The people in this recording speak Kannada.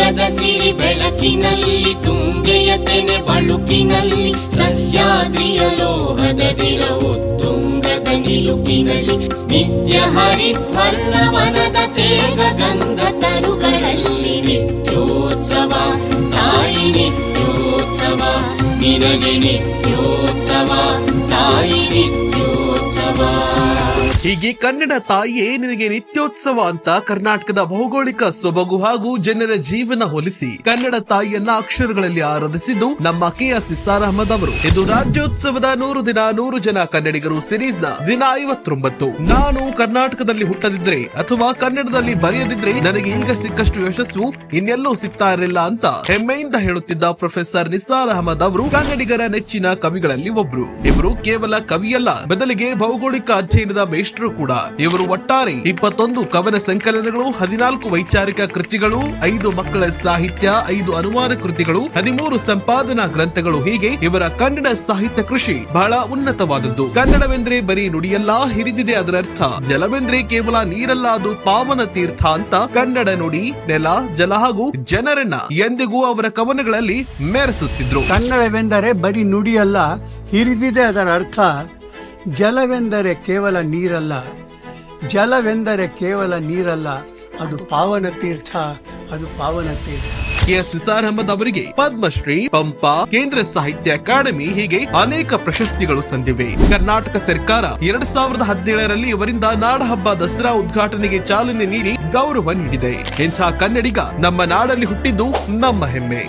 ತುಂಗದ ಸಿರಿ ಬೆಳಕಿನಲ್ಲಿ, ತುಂಗೆಯ ತೆನೆ ಬಳುಕಿನಲ್ಲಿ, ಸಹ್ಯಾದ್ರಿಯ ಲೋಹದ ದಿರವು ತುಂಗದ ನಿಲುಕಿನಲ್ಲಿ, ನಿತ್ಯ ಹರಿದ್ವರ್ಣವನದ ತೇಗ ಗಂಧ ತರುಗಳಲ್ಲಿ ನಿತ್ಯೋತ್ಸವ, ತಾಯಿ ನಿತ್ಯೋತ್ಸವ, ನಿನಗೆ ನಿತ್ಯೋತ್ಸವ, ತಾಯಿ ನಿತ್ಯೋತ್ಸವ ಹೀಗೆ ಕನ್ನಡ ತಾಯಿಯೇ ನಿನಗೆ ನಿತ್ಯೋತ್ಸವ ಅಂತ ಕರ್ನಾಟಕದ ಭೌಗೋಳಿಕ ಸೊಬಗು ಹಾಗೂ ಜನರ ಜೀವನ ಹೋಲಿಸಿ ಕನ್ನಡ ತಾಯಿಯನ್ನ ಅಕ್ಷರಗಳಲ್ಲಿ ಆರಾಧಿಸಿದ್ದು ನಮ್ಮ ಕೆ ಎಸ್ ನಿಸ್ಸಾರ್ ಅಹಮದ್ ಅವರು. ಇದು ರಾಜ್ಯೋತ್ಸವದ ನೂರು ದಿನ ನೂರು ಜನ ಕನ್ನಡಿಗರು ಸಿರೀಸ್ನ ದಿನ ಐವತ್ತೊಂಬತ್ತು. ನಾನು ಕರ್ನಾಟಕದಲ್ಲಿ ಹುಟ್ಟದಿದ್ರೆ ಅಥವಾ ಕನ್ನಡದಲ್ಲಿ ಬರೆಯದಿದ್ರೆ ನನಗೆ ಈಗ ಸಿಕ್ಕಷ್ಟು ಯಶಸ್ಸು ಇನ್ನೆಲ್ಲೂ ಸಿಗ್ತಾ ಇರಲಿಲ್ಲ ಅಂತ ಹೆಮ್ಮೆಯಿಂದ ಹೇಳುತ್ತಿದ್ದ ಪ್ರೊಫೆಸರ್ ನಿಸಾರ್ ಅಹಮದ್ ಅವರು ಕನ್ನಡಿಗರ ನೆಚ್ಚಿನ ಕವಿಗಳಲ್ಲಿ ಒಬ್ರು. ಇವರು ಕೇವಲ ಕವಿಯಲ್ಲ, ಬದಲಿಗೆ ಭೌಗೋಳಿಕ ಅಧ್ಯಯನದ ಮೇಷ್ಟ್ರು ಕೂಡ, ಇವರು ಒಟ್ಟಾರೆ ಇಪ್ಪತ್ತೊಂದು ಕವನ ಸಂಕಲನಗಳು, ಹದಿನಾಲ್ಕು ವೈಚಾರಿಕ ಕೃತಿಗಳು, ಐದು ಮಕ್ಕಳ ಸಾಹಿತ್ಯ, ಐದು ಅನುವಾದ ಕೃತಿಗಳು, ಹದಿಮೂರು ಸಂಪಾದನಾ ಗ್ರಂಥಗಳು. ಹೀಗೆ ಇವರ ಕನ್ನಡ ಸಾಹಿತ್ಯ ಕೃಷಿ ಬಹಳ ಉನ್ನತವಾದದ್ದು. ಕನ್ನಡವೆಂದ್ರೆ ಬರೀ ನುಡಿಯಲ್ಲ, ಹಿರಿದಿದೆ ಅದರ ಅರ್ಥ ಜಲವೆಂದ್ರೆ ಕೇವಲ ನೀರಲ್ಲ ಅದು ಪಾವನ ತೀರ್ಥ ಅಂತ ಕನ್ನಡ ನುಡಿ, ನೆಲ, ಜಲ ಹಾಗೂ ಜನರನ್ನ ಎಂದಿಗೂ ಅವರ ಕವನಗಳಲ್ಲಿ ಮೆರೆಸುತ್ತಿದ್ರು. ಕನ್ನಡವೆಂದರೆ ಬರೀ ನುಡಿಯಲ್ಲ, ಹಿರಿದಿದೆ ಅದರ ಅರ್ಥ ಜಲವೆಂದರೆ ಕೇವಲ ನೀರಲ್ಲ, ಜಲವೆಂದರೆ ಕೇವಲ ನೀರಲ್ಲ, ಅದು ಪಾವನ ತೀರ್ಥ, ಅದು ಪಾವನ ತೀರ್ಥ. ಎಸ್ ನಿಸಾರ್ ಅಹಮದ್ ಅವರಿಗೆ ಪದ್ಮಶ್ರೀ, ಪಂಪ, ಕೇಂದ್ರ ಸಾಹಿತ್ಯ ಅಕಾಡೆಮಿ ಹೀಗೆ ಅನೇಕ ಪ್ರಶಸ್ತಿಗಳು ಸಂದಿವೆ. ಕರ್ನಾಟಕ ಸರ್ಕಾರ ಎರಡ್ ಸಾವಿರದ ಹದಿನೇಳರಲ್ಲಿ ಇವರಿಂದ ನಾಡಹಬ್ಬ ದಸರಾ ಉದ್ಘಾಟನೆಗೆ ಚಾಲನೆ ನೀಡಿ ಗೌರವ ನೀಡಿದೆ. ಇಂಥ ಕನ್ನಡಿಗ ನಮ್ಮ ನಾಡಲ್ಲಿ ಹುಟ್ಟಿದ್ದು ನಮ್ಮ ಹೆಮ್ಮೆ.